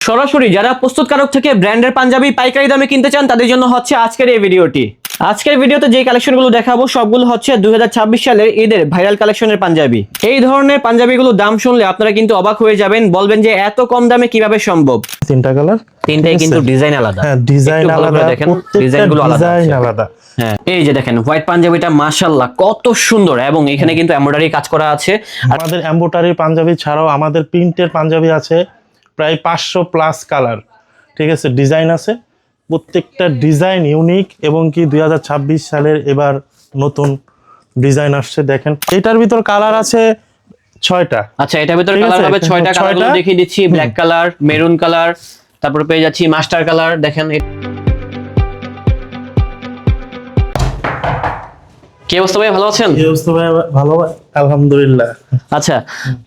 সরাসরি যারা প্রস্তুতকারক থেকে ব্র্যান্ডের পাঞ্জাবি পাইকারি দামে কিনতে চান তাদের জন্য হচ্ছে আজকের এই ভিডিওটি। আজকের ভিডিওতে যে কালেকশনগুলো দেখাবো সবগুলো হচ্ছে দুই সালের ঈদের ভাইরাল কালেকশনের পাঞ্জাবি। এই ধরনের পাঞ্জাবিগুলোর দাম শুনলে আপনারা কিন্তু অবাক হয়ে যাবেন বলবেন যে এত কম দামে কীভাবে সম্ভব? তিনটা কালার? তিনটাই কিন্তু ডিজাইন আলাদা। হ্যাঁ ডিজাইন আলাদা দেখেন ডিজাইনগুলো আলাদা ডিজাইন আলাদা। হ্যাঁ এই যে দেখেন হোয়াইট পাঞ্জাবিটা মাশাল্লাহ কত সুন্দর এবং এখানে কিন্তু এমব্রয়ডারি কাজ করা আছে। আমাদের এম্বোটারি পাঞ্জাবি ছাড়াও আমাদের প্রিন্টের পাঞ্জাবি আছে। প্রায় পাঁচশো প্লাস কালার ঠিক আছে ডিজাইন আছে। প্রত্যেকটা ডিজাইন ইউনিক এবং কি দুই হাজার ছাব্বিশ সালের এবার নতুন ডিজাইন আসছে দেখেন। এটার ভিতর কালার আছে ছয়টা। আচ্ছা এটার ভিতর কালার হবে ছয়টা ছয়টা। কালার দেখিয়ে দিচ্ছি ব্ল্যাক কালার মেরুন কালার তারপর পেয়ে যাচ্ছি মাস্টার কালার দেখেন কি অবস্থা ভাই ভালো আছেন? এই অবস্থা ভাই? ভালো আলহামদুলিল্লাহ। আচ্ছা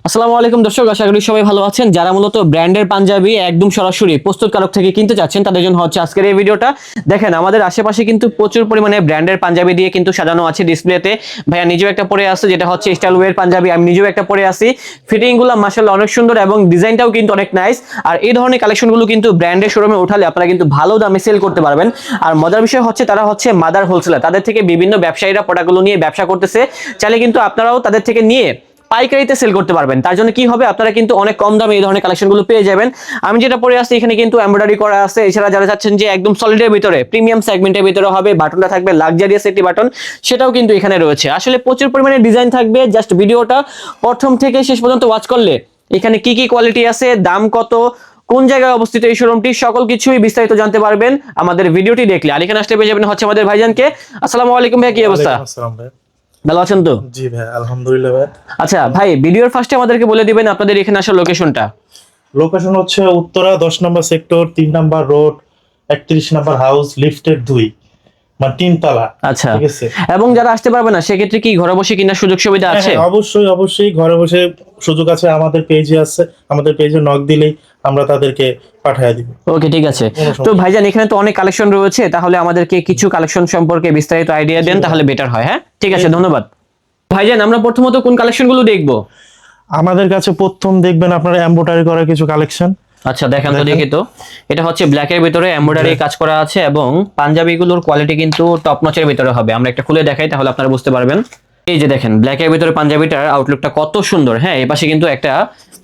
আসসালামু আলাইকুম দর্শক আশা করি সবাই ভালো আছেন। যারা মূলত ব্র্যান্ডের পাঞ্জাবি একদম সরাসরি প্রস্তুতকারক থেকে কিনতে চাচ্ছেন তাদের জন্য হচ্ছে আজকের এই ভিডিওটা। দেখেন আমাদের আশেপাশে কিন্তু প্রচুর পরিমাণে ব্র্যান্ডের পাঞ্জাবি দিয়ে কিন্তু সাজানো আছে ডিসপ্লেতে। ভাইয়া নিজেও একটা পরে আছে যেটা হচ্ছে স্টাইল ওয়ের পাঞ্জাবি আমি নিজেও একটা পরে আছি ফিটিংগুলো মাসাল্লাহ অনেক সুন্দর এবং ডিজাইনটাও কিন্তু অনেক নাইস আর এই ধরনের কালেকশনগুলো কিন্তু ব্র্যান্ডের শোরুমে উঠালে আপনারা কিন্তু ভালো দামে সেল করতে পারবেন। আর মজার বিষয় হচ্ছে তারা হচ্ছে মাদার হোলসেলার তাদের থেকে বিভিন্ন ব্যবসায়ীরা প্রোডাক্টগুলো নিয়ে ব্যবসা করতেছে, চাইলে কিন্তু আপনারাও তাদের থেকে নিয়ে পাইকারিতে সেল করতে পারবেন। তার জন্য কি হবে? আপনারা কিন্তু অনেক কম দামে এই ধরনের কালেকশনগুলো পেয়ে যাবেন। আমি যেটা পরে আসছি, এখানে কিন্তু এমব্রয়ডারি করা আছে। এছাড়া যারা চাচ্ছেন যে একদম সলিডের ভিতরে প্রিমিয়াম সেগমেন্টের ভিতরে হবে বাটনটা থাকবে লাক্সারিয়াস একটি বাটন সেটাও কিন্তু এখানে রয়েছে। আসলে প্রচুর পরিমাণে ডিজাইন থাকবে। জাস্ট ভিডিওটা প্রথম থেকে শেষ পর্যন্ত ওয়াচ করলে, এখানে কি কি কোয়ালিটি আছে, দাম কত কোন জায়গায় অবস্থিত এই শোরুমটি সকল কিছুই বিস্তারিত জানতে পারবেন আমাদের ভিডিওটি দেখলে। আর এখানে আসলে পেয়ে যাবেন হচ্ছে আমাদের ভাইজানকে। আসসালামু আলাইকুম ভাই কি অবস্থা? ভালো আছেন তো? জি ভাই আলহামদুলিল্লাহ ভাই। আচ্ছা ভাই ভিডিওর ফার্স্টে আমাদেরকে বলে দিবেন আপনাদের এখানে আসার লোকেশনটা লোকেশন হচ্ছে উত্তরা দশ নম্বর সেক্টর তিন নম্বর রোড একত্রিশ নম্বর হাউস লিফটের দুই। মানে তিনতলা আচ্ছা। ঠিক আছে? এবং যারা আসতে পারবে না সেক্ষেত্রে কি ঘরে বসে কিনার সুযোগ সুবিধা হ্যাঁ, আছে? হ্যাঁ, অবশ্যই অবশ্যই ঘরে বসে সুযোগ আছে আমাদের পেজে আছে আমাদের পেজে নক দিলেই আমরা তাদেরকে পাঠিয়ে দিব। ওকে ঠিক আছে। তো ভাইজান এখানে তো অনেক কালেকশন রয়েছে তাহলে আমাদেরকে কিছু কালেকশন সম্পর্কে বিস্তারিত আইডিয়া দেন তাহলে বেটার হয় হ্যাঁ? ঠিক আছে ধন্যবাদ। ভাইজান আমরা প্রথমত কোন কালেকশনগুলো দেখব? আমাদের কাছে প্রথম দেখবেন আপনারা এমব্রয়ডারি করা কিছু কালেকশন আচ্ছা দেখেন তো দেখি তো। এটা হচ্ছে ব্ল্যাক এর ভিতরে এমব্রয়ডারি কাজ করা আছে এবং পাঞ্জাবি গুলোর কোয়ালিটি কিন্তু টপ নচের ভিতরে হবে। আমরা একটা খুলে দেখাই তাহলে আপনারা বুঝতে পারবেন। এই যে দেখেন ব্ল্যাক এর ভিতরে পাঞ্জাবিটার আউটলুকটা কত সুন্দর। হ্যাঁ এই পাশে কিন্তু একটা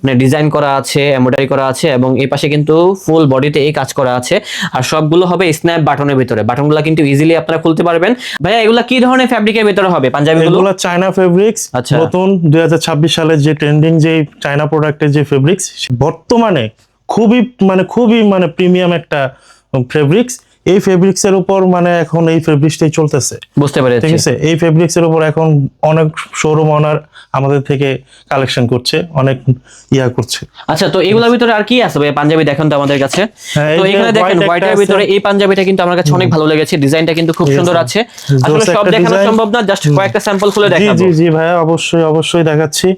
মানে ডিজাইন করা আছে এমব্রয়ডারি করা আছে এবং এই পাশে কিন্তু ফুল বডিতে এই কাজ করা আছে। আর সবগুলো হবে স্ন্যাপ বাটনের ভিতরে। বাটনগুলো কিন্তু ইজিলি আপনারা খুলতে পারবেন। ভাইয়া এগুলা কি ধরনের ফ্যাব্রিকের ভিতরে হবে পাঞ্জাবিগুলো? এগুলো চায়না ফেব্রিক্স আচ্ছা। নতুন দুই হাজার ছাব্বিশ সালের যে ট্রেন্ডিং যে চায়না প্রোডাক্টের যে ফেব্রিক্স বর্তমানে খুবই মানে খুবই মানে প্রিমিয়াম একটা ফেব্রিক্স এই ফেব্রিক্স এর উপর মানে এখন এই ফেব্রিক্সটাই চলতেছে। বুঝতে ঠিক আছে? এই ফেব্রিক্স এর উপর এখন অনেক শোরুম অনার আমাদের থেকে কালেকশন করছে অনেক ইয়া করছে। আচ্ছা তো এগুলোর ভিতরে আর কি আছে ভাই পাঞ্জাবি দেখেন তো আমাদের কাছে। হ্যাঁ, তো এখানে দেখেন হোয়াইটের ভিতরে এই পাঞ্জাবিটা কিন্তু আমার কাছে অনেক ভালো লেগেছে। ডিজাইনটা কিন্তু খুব সুন্দর আছে। আসলে সব দেখানো সম্ভব না জাস্ট কয়েকটা স্যাম্পল খুলে দেখাবো। জি জি ভাইয়া অবশ্যই অবশ্যই দেখাচ্ছি।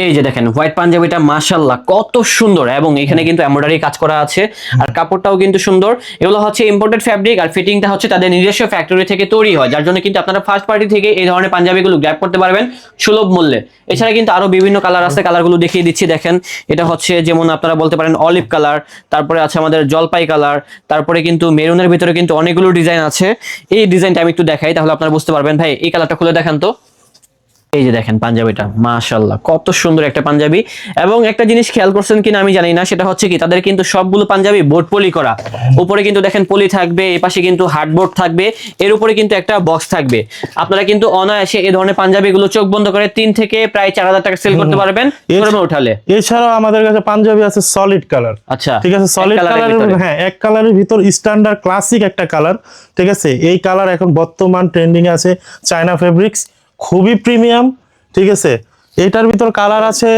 এই যে দেখেন হোয়াইট পাঞ্জাবিটা মাশাল্লাহ কত সুন্দর এবং এখানে কিন্তু এমব্রয়ডারি কাজ করা আছে। আর কাপড়টাও কিন্তু সুন্দর। এগুলো হচ্ছে ইম্পোর্টেড ফ্যাব্রিক আর ফিটিংটা হচ্ছে তাদের নিজস্ব ফ্যাক্টরি থেকে তৈরি হয়, যার জন্য কিন্তু আপনারা ফার্স্ট পার্টি থেকে এই ধরনের পাঞ্জাবিগুলো গ্র্যাব করতে পারবেন সুলভ মূল্যে। এছাড়া কিন্তু আরও বিভিন্ন কালার আছে কালারগুলো দেখিয়ে দিচ্ছি, দেখেন। এটা হচ্ছে যেমন আপনারা বলতে পারেন অলিভ কালার তারপরে আছে আমাদের জলপাই কালার তারপরে কিন্তু মেরুনের ভিতরে কিন্তু অনেকগুলো ডিজাইন আছে। এই ডিজাইনটা আমি একটু দেখাই, তাহলে আপনারা বুঝতে পারবেন। ভাই, এই কালারটা খুলে দেখান তো। এই যে দেখেন পাঞ্জাবিটা মাশাল্লাহ কত সুন্দর একটা পাঞ্জাবি। এবং একটা জিনিস খেয়াল করছেন কিনা আমি জানি না সেটা হচ্ছে কি তাদের কিন্তু সবগুলো পাঞ্জাবি বোর্ড পলি করা। উপরে কিন্তু দেখেন পলি থাকবে এই পাশে কিন্তু হার্ডবোর্ড থাকবে এর উপরে কিন্তু একটা বক্স থাকবে। আপনারা কিন্তু অনায়াসে এই ধরনের পাঞ্জাবিগুলো চোখ বন্ধ করে তিন থেকে প্রায় চার হাজার টাকা সেল করতে পারবেন উঠালে। এছাড়াও আমাদের কাছে পাঞ্জাবি আছে সলিড কালার আচ্ছা ঠিক আছে সলিড ভিতরে। হ্যাঁ এক কালারের ভিতর স্ট্যান্ডার্ড ক্লাসিক একটা কালার ঠিক আছে? এই কালার এখন বর্তমান ট্রেন্ডিং আছে চায়না ফেব্রিক্স খুবই প্রিমিয়াম ঠিক আছে? এটার ভিতর কালার আছে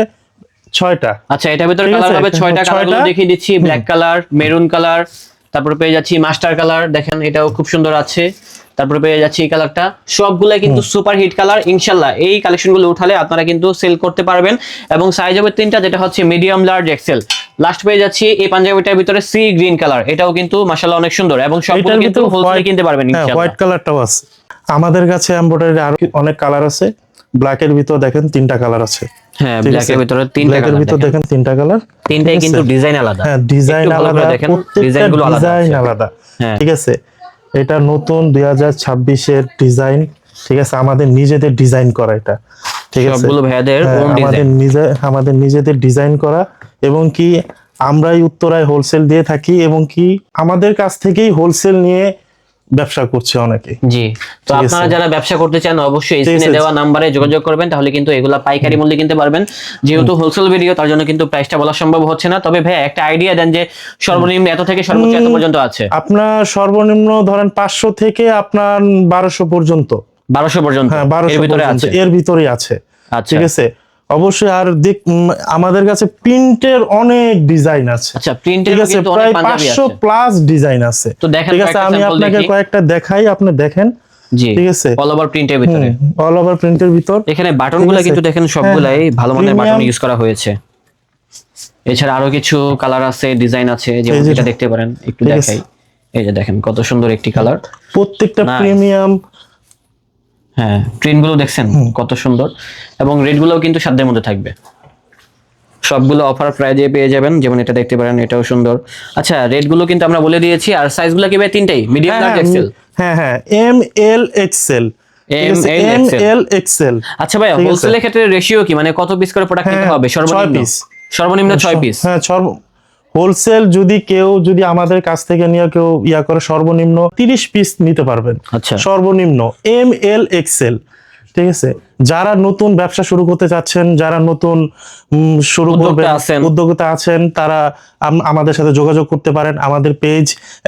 ছয়টা। আচ্ছা এটার ভিতর কালার হবে ছয়টা। কালারগুলো দেখিয়ে দিচ্ছি ব্ল্যাক কালার মেরুন কালার তারপরে পেয়ে যাচ্ছি মাস্টার কালার দেখেন এটাও খুব সুন্দর আছে। তারপরে পেয়ে যাচ্ছি এই কালারটা সবগুলাই কিন্তু সুপার হিট কালার ইনশাল্লাহ এই কালেকশনগুলো উঠালে আপনারা কিন্তু সেল করতে পারবেন। এবং সাইজ হবে তিনটা যেটা হচ্ছে মিডিয়াম লার্জ এক্সেল লাস্ট পেয়ে যাচ্ছি এই পাঞ্জাবিটার ভিতরে সি গ্রিন কালার এটাও কিন্তু মাশাআল্লাহ অনেক সুন্দর এবং সবগুলো কিন্তু হোলসেলে কিনতে পারবেন হ্যাঁ ইনশাআল্লাহ। হোয়াইট কালারটাও আছে। আমাদের কাছে এমব্রয়ডারি আর অনেক কালার আছে। ব্ল্যাক এর ভিতর দেখেন তিনটা কালার আছে। হ্যাঁ ব্ল্যাকের আছে? ভিতরে তিনটা কালার ভিতর দেখেন। তিনটা কালার তিনটাই কিন্তু ডিজাইন আলাদা। হ্যাঁ ডিজাইন আলাদা। দেখেন, গুলো আলাদা ডিজাইন আলাদা। হ্যাঁ। ঠিক আছে? এটা নতুন দুই হাজার ছাব্বিশের ডিজাইন ঠিক আছে? আমাদের নিজেদের ডিজাইন করা এটা। ঠিক আছে? সবগুলো ভাইয়াদের হ্যাঁ, ওন আমাদের নিজে আমাদের নিজেদের ডিজাইন করা। এবং কি আমরাই উত্তরায় হোলসেল দিয়ে থাকি এবং কি আমাদের কাছ থেকেই হোলসেল নিয়ে ব্যবসা করছে অনেকে। জি। তো আপনারা যারা ব্যবসা করতে চান অবশ্যই স্ক্রিনে দেওয়া নাম্বারে যোগাযোগ করবেন তাহলে কিন্তু এগুলা পাইকারি মূল্যে কিনতে পারবেন। যেহেতু হোলসেল ভিডিও তার জন্য কিন্তু প্রাইসটা বলা সম্ভব হচ্ছে না। তবে ভাই একটা আইডিয়া দেন যে সর্বনিম্ন এত থেকে সর্বোচ্চ এত পর্যন্ত আছে? আপনার সর্বনিম্ন ধরেন পাঁচশো থেকে আপনার বারোশো পর্যন্ত। বারোশো পর্যন্ত? হ্যাঁ এর ভিতরে আছে? এর ভিতরেই আছে। আচ্ছা। ঠিক আছে? অবশ্যই আর দেখ আমাদের কাছে প্রিন্টের অনেক ডিজাইন আছে। আচ্ছা প্রিন্টের আছে প্রায় অনেক পাঞ্জাবি পাঁচশো আছে। প্লাস ডিজাইন আছে। তো দেখেন ঠিক আছে আমি আপনাকে কয়েকটা দেখাই আপনি দেখেন। জি ঠিক আছে? অল ওভার প্রিন্টের ভিতরে। অল ওভার প্রিন্টের ভিতর। এখানে বাটনগুলো। কিন্তু দেখেন সবগুলাই হ্যাঁ, ভালো মানের বাটন ইউজ করা হয়েছে। এছাড়া আরও কিছু কালার আছে ডিজাইন আছে যেমন এটা দেখতে পারেন একটু। দেখাই। এই যে দেখেন কত সুন্দর একটি কালার প্রত্যেকটা প্রিমিয়াম হ্যাঁ প্রিন্টগুলো দেখছেন কত সুন্দর। এবং রেট গুলোও কিন্তু সাধ্যের মধ্যে থাকবে। সবগুলো অফার প্রাইজে পেয়ে যাবেন যেমন এটা দেখতে পারেন এটাও সুন্দর। আচ্ছা রেটগুলো কিন্তু আমরা বলে দিয়েছি আর সাইজগুলো কি ভাই তিনটাই? মিডিয়াম লার্জ এক্সেল হ্যাঁ হ্যাঁ M L XL M L XL আচ্ছা ভাই হোলসেলের ক্ষেত্রে রেশিও কি? মানে কত পিস করে প্রোডাক্ট নিতে হ্যাঁ, হবে? ছয় সর্বনিম্ন? সর্বনিম্ন ছয় পিস হ্যাঁ হোলসেল যদি কেউ যদি আমাদের কাছ থেকে নিয়ে কেউ ইয়া করে সর্বনিম্ন তিরিশ পিস নিতে পারবেন। আচ্ছা। সর্বনিম্ন এম এল এক্সেল ঠিক আছে? যারা নতুন ব্যবসা শুরু করতে চাচ্ছেন যারা নতুন শুরু করবেন। উদ্যোক্তা আছেন তারা আমাদের সাথে যোগাযোগ করতে পারেন আমাদের পেজ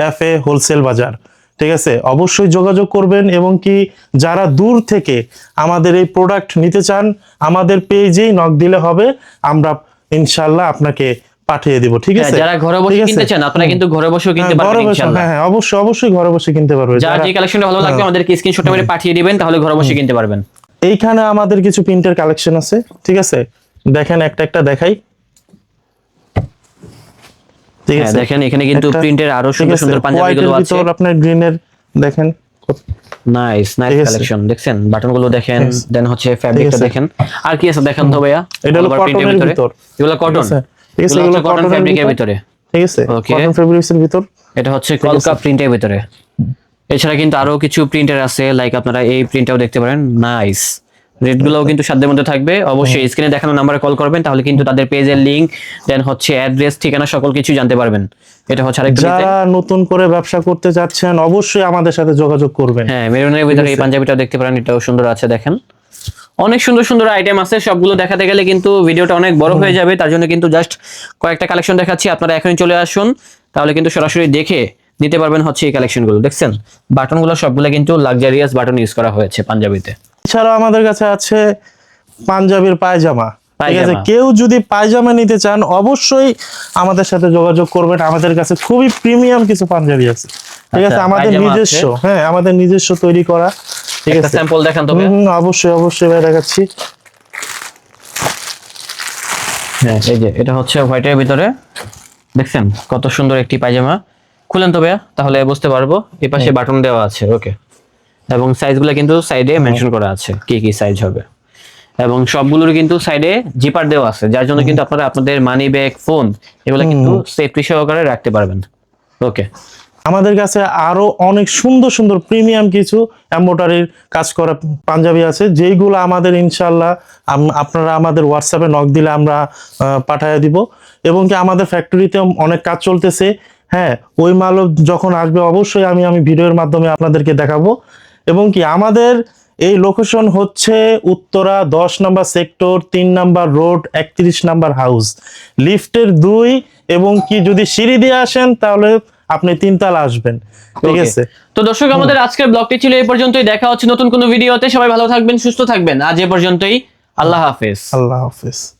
এফ এ হোলসেল বাজার ঠিক আছে? অবশ্যই যোগাযোগ করবেন এবং কি যারা দূর থেকে আমাদের এই প্রোডাক্ট নিতে চান আমাদের পেজেই নক দিলে হবে আমরা ইনশাল্লাহ আপনাকে পাঠিয়ে দিব ঠিক হ্যাঁ, আছে? যারা ঘরে বসে? কিনতে চান আপনারা কিন্তু ঘরে বসেও কিনতে হ্যাঁ, পারবেন ইনশাআল্লাহ। হ্যাঁ হ্যাঁ অবশ্যই অবশ্যই ঘরে বসে কিনতে পারবে। যার যে কালেকশনটা ভালো লাগবে আমাদেরকে স্ক্রিনশট মেরে পাঠিয়ে দিবেন তাহলে ঘরে বসে কিনতে পারবেন। এইখানে আমাদের কিছু প্রিন্টের কালেকশন আছে ঠিক আছে? দেখেন একটা একটা দেখাই। ঠিক আছে? দেখেন এখানে কিন্তু প্রিন্টের আরও সুন্দর সুন্দর পাঞ্জাবি গুলো আছে। ভিতর আপনার গ্রিনের দেখেন নাইস নাইস কালেকশন দেখছেন? বাটনগুলো দেখেন দেন হচ্ছে ফ্যাব্রিকটা দেখেন। আর কি আছে? দেখান তো ভাইয়া এটা হলো কটনের ভিতর। এগুলো কটন। ঠিক আছে, এগুলো এগুলো কটন cotton এর ফ্যাব্রিকের ভিতর। ভিতরে। ঠিক আছে কটন ফেব্রিক্স ভিতর। এটা হচ্ছে কলকা প্রিন্টের ভিতরে। এছাড়া কিন্তু আরও কিছু প্রিন্টার আছে লাইক আপনারা এই প্রিন্টটাও দেখতে পারেন। নাইস রেট কিন্তু সাধ্যের মধ্যে থাকবে। অবশ্যই স্ক্রিনে দেখানো নাম্বারে কল করবেন তাহলে কিন্তু তাদের পেজের লিংক দেন হচ্ছে অ্যাড্রেস ঠিকানা সকল কিছু জানতে পারবেন। এটা হচ্ছে আরেকটা। যারা নতুন করে ব্যবসা করতে চাচ্ছেন অবশ্যই আমাদের সাথে যোগাযোগ করবেন। হ্যাঁ মেরুনের ভিতরে এই পাঞ্জাবিটাও দেখতে পারেন এটাও সুন্দর আছে দেখেন। অনেক সুন্দর সুন্দর আইটেম আছে সবগুলো দেখাতে গেলে কিন্তু ভিডিওটা অনেক বড় হয়ে যাবে। তার জন্য কিন্তু জাস্ট কয়েকটা কালেকশন দেখাচ্ছি আপনারা এখনই চলে আসুন। তাহলে কিন্তু সরাসরি দেখে নিতে পারবেন হচ্ছে এই কালেকশনগুলো দেখছেন? বাটনগুলো সবগুলো কিন্তু লাক্সারিয়াস বাটন ইউজ করা হয়েছে পাঞ্জাবিতে। এছাড়াও আমাদের কাছে আছে পাঞ্জাবির পায়জামা। ঠিক আছে? কেউ যদি পায়জামা নিতে চান অবশ্যই আমাদের সাথে যোগাযোগ করবেন। আমাদের কাছে খুবই প্রিমিয়াম কিছু পাঞ্জাবি আছে। ঠিক আছে? আচ্ছা, আমাদের নিজস্ব হ্যাঁ আমাদের নিজস্ব তৈরি করা ঠিক আছে। স্যাম্পল দেখান হুম, অবশ্যই অবশ্যই ভাই দেখাচ্ছি। হ্যাঁ এই যে এটা হচ্ছে হোয়াইটের ভিতরে। দেখছেন কত সুন্দর একটি পায়জামা। খুলেন তবে তাহলে বুঝতে পারব। এই পাশে বাটন দেওয়া আছে ওকে এবং সাইজগুলো কিন্তু সাইডে মেনশন করা আছে কি কি সাইজ হবে। এবং সবগুলোর কিন্তু সাইডে জিপার দেওয়া আছে যার জন্য কিন্তু আপনারা আপনাদের মানি ব্যাগ ফোন এগুলো কিন্তু সেফটি সহকারে রাখতে পারবেন। ওকে আমাদের কাছে আরও অনেক সুন্দর সুন্দর প্রিমিয়াম কিছু এম্বোটারির কাজ করা পাঞ্জাবি আছে, যেইগুলো আমাদের ইনশাল্লাহ আপনারা আমাদের হোয়াটসঅ্যাপে নক দিলে আমরা পাঠিয়ে দিব। এবং কি আমাদের ফ্যাক্টরিতে অনেক কাজ চলতেছে। হ্যাঁ ওই মালও যখন আসবে অবশ্যই আমি আমি ভিডিওর মাধ্যমে আপনাদেরকে দেখাবো। এবং কি আমাদের এই লোকেশন হচ্ছে উত্তরা দশ নাম্বার সেক্টর তিন নাম্বার রোড একত্রিশ নাম্বার হাউস লিফটের দুই এবং কি যদি সিঁড়ি দিয়ে আসেন তাহলে আপনি তিনতলা আসবেন। ঠিক আছে? তো দর্শক আমাদের আজকের ব্লগটি ছিল এই পর্যন্তই। দেখা হচ্ছে নতুন কোনো ভিডিওতে। সবাই ভালো থাকবেন সুস্থ থাকবেন। আজ এ পর্যন্তই। আল্লাহ হাফেজ। আল্লাহ হাফেজ।